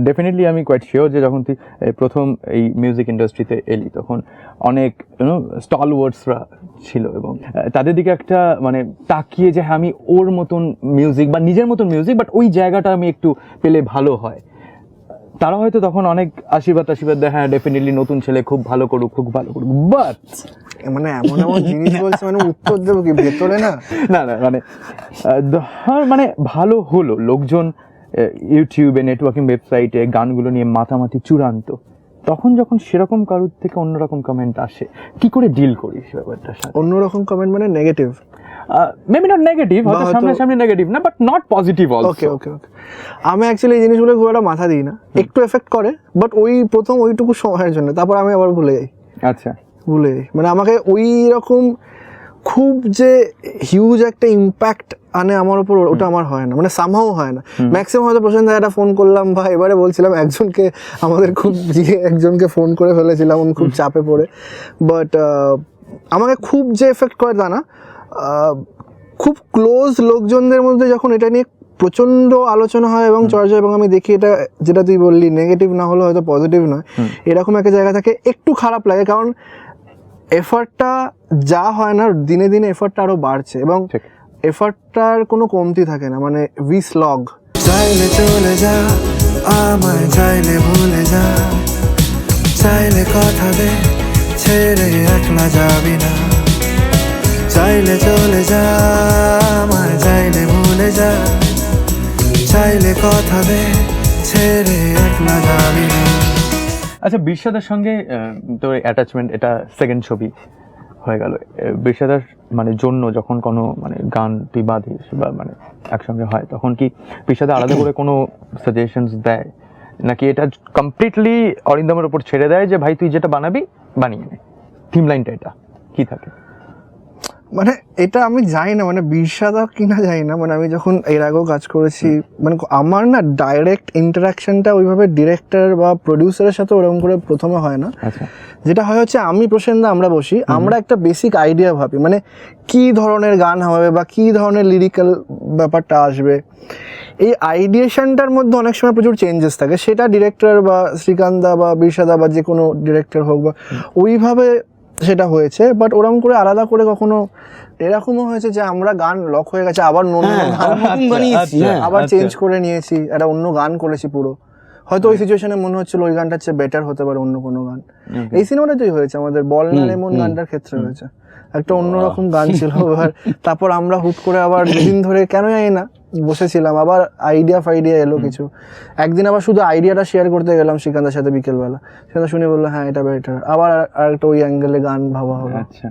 Definitely আমি quite sure যে যখন তুই প্রথম এই মিউজিক ইন্ডাস্ট্রিতে এলি তখন অনেক ইউনো স্টল ওয়ার্ডসরা ছিল এবং তাদের দিকে একটা মানে তাকিয়ে যে হ্যাঁ আমি ওর মতন মিউজিক বা নিজের মতন মিউজিক বাট ওই জায়গাটা আমি একটু পেলে ভালো হয়। তারা হয়তো তখন অনেক আশীর্বাদ আশীর্বাদ দেয় হ্যাঁ ডেফিনেটলি নতুন ছেলে খুব ভালো করুক খুব ভালো করুক বাট মানে এমন এমন জিনিস বলছে মানে উত্তর দেবো কি ভেতরে না? না না মানে মানে ভালো হলো লোকজন ইউটিউবে নেটওয়ার্কিং ওয়েবসাইটে গানগুলো নিয়ে মাতামাতি চূড়ান্ত তখন যখন সেরকম কারোর থেকে অন্যরকম কমেন্ট আসে কি করে ডিল করিস ব্যাপারটার সাথে? অন্যরকম কমেন্ট মানে নেগেটিভ মেবি নট নেগেটিভ হয়তো সামনাসামনি নেগেটিভ না but not positive okay okay okay আমি অ্যাকচুয়ালি এই জিনিসগুলো খুব একটা মাথা দিই না। একটু এফেক্ট করে বাট ওই প্রথম ওইটুকু সময়ের জন্য। তারপর আমি আবার ভুলে যাই। আচ্ছা। ভুলে যাই। মানে আমাকে ওই রকম খুব যে হিউজ একটা ইম্প্যাক্ট আনে আমার উপর ওটা আমার হয় না। মানে সামহাও হয় না। ম্যাক্সিমাম হয়তো প্রশান্ত একটা ফোন করলাম বা এবারে বলছিলাম একজনকে আমাদের খুব একজনকে ফোন করে ফেলেছিলাম উনি খুব চাপে পড়ে। বাট আমাকে খুব যে এফেক্ট করে তা না খুব ক্লোজ লোকজনদের মধ্যে যখন এটা নিয়ে প্রচণ্ড আলোচনা হয় এবং চর্চা এবং আমি দেখি এটা যেটা তুই বললি নেগেটিভ না হলে হয়তো পজিটিভ নয়। এরকম একটা জায়গা থাকে একটু খারাপ লাগে। কারণ এফার্টটা যা হয় না দিনে দিনে এফার্টটা আরও বাড়ছে এবং ঠিক। এফার্টটার কোনো কমতি থাকে না মানে উই স্লগ চাইলে চলে যা আমায় চাইলে ভুলে যা। চাইলে কথা দে ছেড়ে একলা যাবি না। চাইলে চলে যা আমায় চাইলে ভুলে যা। চাইলে কথা দে ছেড়ে একলা যাবি না। আচ্ছা বিশ্বদার সঙ্গে তোর অ্যাটাচমেন্ট এটা সেকেন্ড ছবি হয়ে গেল। বিশ্বদার মানে জন্য যখন কোনো মানে গান তুই বাঁধিস বা মানে একসঙ্গে হয়, তখন কি বিশ্বদা আলাদা করে কোনো সাজেশনস দেয়? নাকি এটা কমপ্লিটলি অরিন্দমের ওপর ছেড়ে দেয় যে, ভাই, তুই যেটা বানাবি, বানিয়ে নে। থিম লাইনটা এটা। কি থাকে? মানে এটা আমি জানি না মানে বিরসাদা কিনা জানি না মানে আমি যখন এর আগেও কাজ করেছি মানে আমার না ডাইরেক্ট ইন্টারাকশনটা ওইভাবে ডিরেক্টর বা প্রডিউসারের সাথে ওরকম করে প্রথমে হয় না। আচ্ছা। যেটা হয় হচ্ছে আমি প্রসেনদা আমরা বসি আমরা একটা বেসিক আইডিয়া ভাবি মানে কি ধরনের গান হবে বা কি ধরনের লিরিক্যাল ব্যাপারটা আসবে। এই আইডিয়েশনটার মধ্যে অনেক সময় প্রচুর চেঞ্জেস থাকে সেটা ডিরেক্টর বা শ্রীকান্দা বা বিরসাদা বা যে কোনো ডিরেক্টর হোক বা ওইভাবে সেটা হয়েছে বাট ওরকম করে আলাদা করে কখনো এরকমও হয়েছে যে আমরা গান লক হয়ে গেছে আবার হ্যাঁ, আবার আচ্ছা, হ্যাঁ। আবার আচ্ছা। চেঞ্জ করে নিয়েছি একটা অন্য গান করেছি পুরো। হয়তো ওই সিচুয়েশনে মনে হচ্ছিল ওই গানটার চেয়ে বেটার হতে পারে অন্য কোনো গান। এই সিনেমাটাতেই হয়েছে আমাদের বল না লেমন গানটার ক্ষেত্রে হয়েছে। একটা অন্যরকম গান ছিল এবার তারপর আমরা হুট করে আবার দুদিন ধরে কেন জানি না? বসেছিলাম, আবার আইডিয়া ফাইডিয়া এলো কিছু। একদিন আবার শুধু আইডিয়াটা শেয়ার করতে গেলাম শ্রীকান্তের সাথে বিকেলবেলা। সেটা শুনে বলল হ্যাঁ এটা বেটার আবার আর একটা ওই অ্যাঙ্গেলে গান ভাবা হবে আচ্ছা।